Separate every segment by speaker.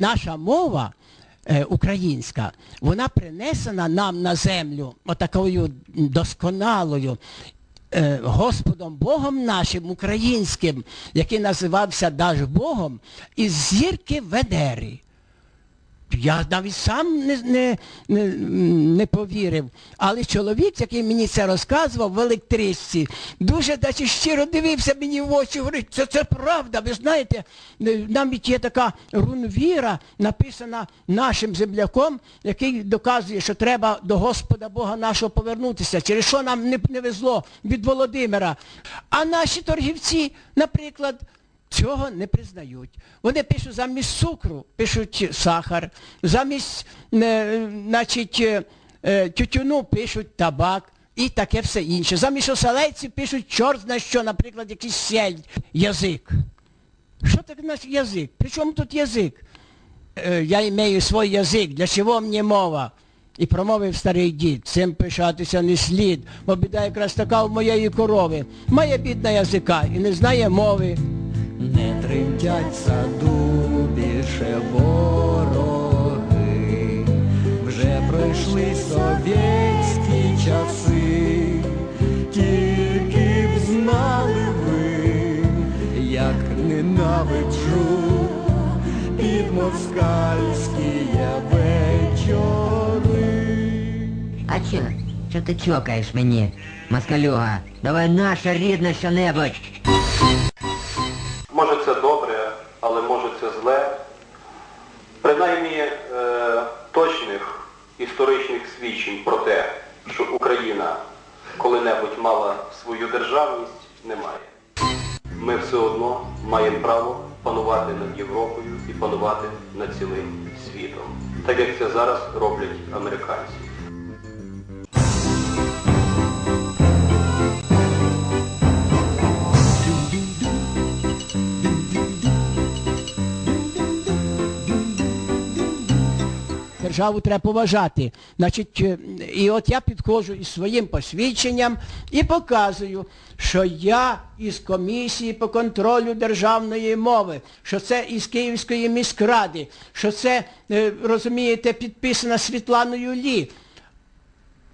Speaker 1: наша мова е, українська, вона принесена нам на землю отакою досконалою. е, Господом Богом нашим українським, який називався Дажбогом, із зірки Венери. Я навіть сам не, не, не, не повірив. Але чоловік, який мені це розказував в електричці, дуже значить, щиро дивився мені в очі, говорить, це, це правда. Ви знаєте, е, навіть є така рунвіра, написана нашим земляком, який доказує, що треба до Господа Бога нашого повернутися, через що нам не, не везло від Володимира. А наші торгівці, наприклад, Цього не признають. Вони пишуть замість цукру, пишуть сахар, замість е, значить, е, е, тютюну пишуть табак і таке все інше. Замість оселедців пишуть чорт на що, наприклад, якийсь сель, язик. Що таке наш язик? При чому тут язик? Я маю свій язик, для чого мені мова? І промовив старий дід, цим пишатися не слід, бо біда якраз така в моєї корови. Має бідна язика і не знає мови.
Speaker 2: Тремтять в саду більше вороги, вже пройшли совєтські часи, тільки б знали ви, як ненавиджу під москальські вечори.
Speaker 3: А чо? Що ти чокаєш мені, москалюга? Давай наша рідна що-небудь.
Speaker 4: Може Принаймні е, точних історичних свідчень про те, що Україна коли-небудь мала свою державність, немає. Ми все одно маємо право панувати над Європою і панувати над цілим світом, так як це зараз роблять американці.
Speaker 1: Державу треба поважати. Значить, е, і от я підходжу із своїм посвідченням і показую, що я із комісії по контролю державної мови, що це із Київської міськради, що це, е, розумієте, підписано Світланою Лі.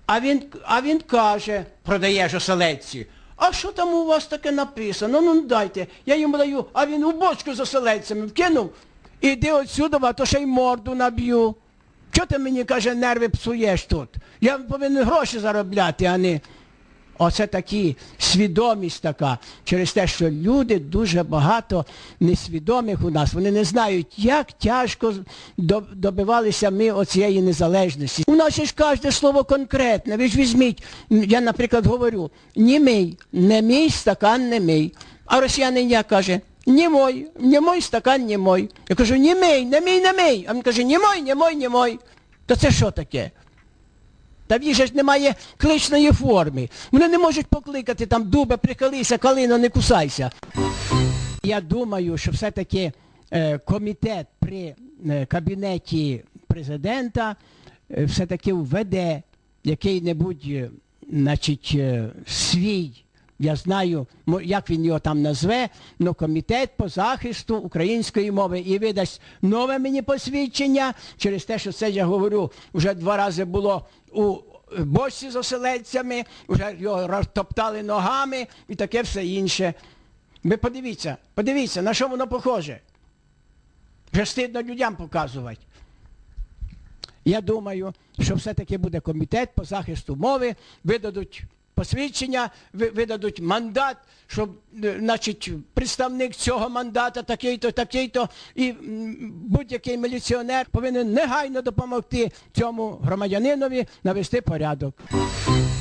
Speaker 1: А він, а він каже, продає ж оселедці. А що там у вас таке написано? Ну ну дайте. Я йому даю, а він у бочку з оселедцями вкинув. Іди отсюди, а то ще й морду наб'ю. Чого ти мені, каже, нерви псуєш тут? Я повинен гроші заробляти, а не... Оце такі свідомість така, через те, що люди дуже багато несвідомих у нас, вони не знають, як тяжко добивалися ми оцієї незалежності. У нас ж кожне слово конкретне. Ви ж візьміть, я, наприклад, говорю, не мий, не мій стакан не мий. А росіянин як каже, не мой, не мой стакан не мой. Я кажу, не мий, не мій, не мий. А він каже, не мой, не мой, не мой. То це що таке? Та в ж немає кличної форми. Вони не можуть покликати там дуба, прихилися, калино, не кусайся. Я думаю, що все-таки е, комітет при е, кабінеті президента е, все-таки введе який-небудь, е, е, свій, я знаю, як він його там назве, але комітет по захисту української мови і видасть нове мені посвідчення через те, що це я говорю, вже два рази було у бочці з оселедцями, вже його розтоптали ногами і таке все інше. Ви подивіться, подивіться, на що воно похоже. Вже стидно людям показувати. Я думаю, що все-таки буде комітет по захисту мови, видадуть посвідчення, видадуть мандат, щоб, е, представник цього мандата такий-то, такий-то, і будь-який міліціонер повинен негайно допомогти цьому громадянинові навести порядок.